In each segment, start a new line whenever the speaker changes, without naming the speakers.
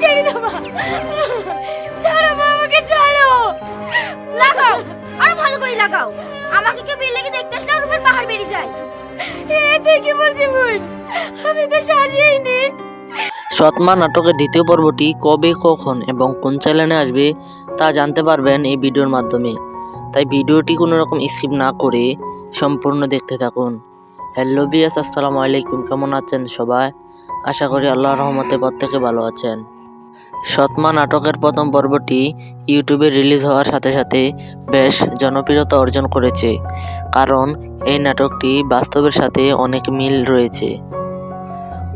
ছেড়ে দাও মা। ছাড়ো মা, আমাকে ছাড়ো।
লাগাও, আরও ভালো করে লাগাও। আমাকে বিল লেগে দেখতে আসলে রুমের পাহাড় বেরিয়ে যায়।
বোন আমি তো
সৎমা নাটকের দ্বিতীয় পর্বটি কবে, কখন এবং কোন চ্যানেলে আসবে তা জানতে পারবেন এই ভিডিওর মাধ্যমে। তাই ভিডিওটি কোনো রকম স্কিপ না করে সম্পূর্ণ দেখতে থাকুন। হ্যালো বিয়াস আসসালামু আলাইকুম। কেমন আছেন সবাই? আশা করি আল্লাহর রহমতে প্রত্যেকে ভালো আছেন। সৎমা নাটকের প্রথম পর্বটি ইউটিউবে রিলিজ হওয়ার সাথে সাথে বেশ জনপ্রিয়তা অর্জন করেছে, কারণ এই নাটকটি বাস্তবের সাথে অনেক মিল রয়েছে।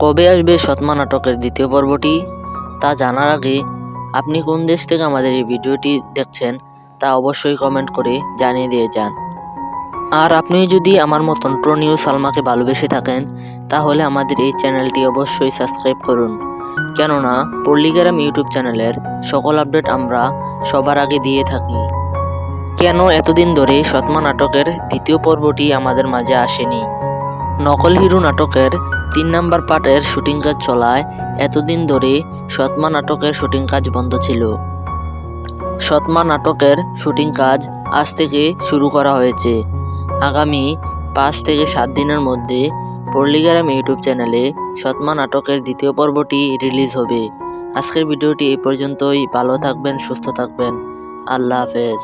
কবে আসবে সৎমা নাটকের দ্বিতীয় পর্বটি, তা জানার আগে আপনি কোন দেশ থেকে আমাদের এই ভিডিওটি দেখছেন, তা অবশ্যই কমেন্ট করে জানিয়ে দিয়ে যান। আর আপনি যদি আমার মতন প্রনিউ সালমাকে ভালোবেসে থাকেন, তাহলে আমাদের এই চ্যানেলটি অবশ্যই সাবস্ক্রাইব করুন। কেননা, পল্লিগ্রাম ইউটিউব চ্যানেলের সকল আপডেট আমরা সবার আগে দিয়ে থাকি। কেন এতদিন ধরে সৎমা নাটকের দ্বিতীয় পর্বটি আমাদের মাঝে আসেনি? নকল হিরো নাটকের তিন নাম্বার পার্টের শুটিং কাজ চলায় এতদিন ধরে সৎমা নাটকের শুটিং কাজ বন্ধ ছিল। সৎমা নাটকের শুটিং কাজ আজ থেকে শুরু করা হয়েছে। আগামী পাঁচ থেকে সাত দিনের মধ্যে পল্লিগ্রাম ইউটিউব চ্যানেলে সৎমা নাটকের দ্বিতীয় পর্বটি রিলিজ হবে। আজকের ভিডিওটি এই পর্যন্তই। ভালো থাকবেন, সুস্থ থাকবেন। আল্লাহ হাফেজ।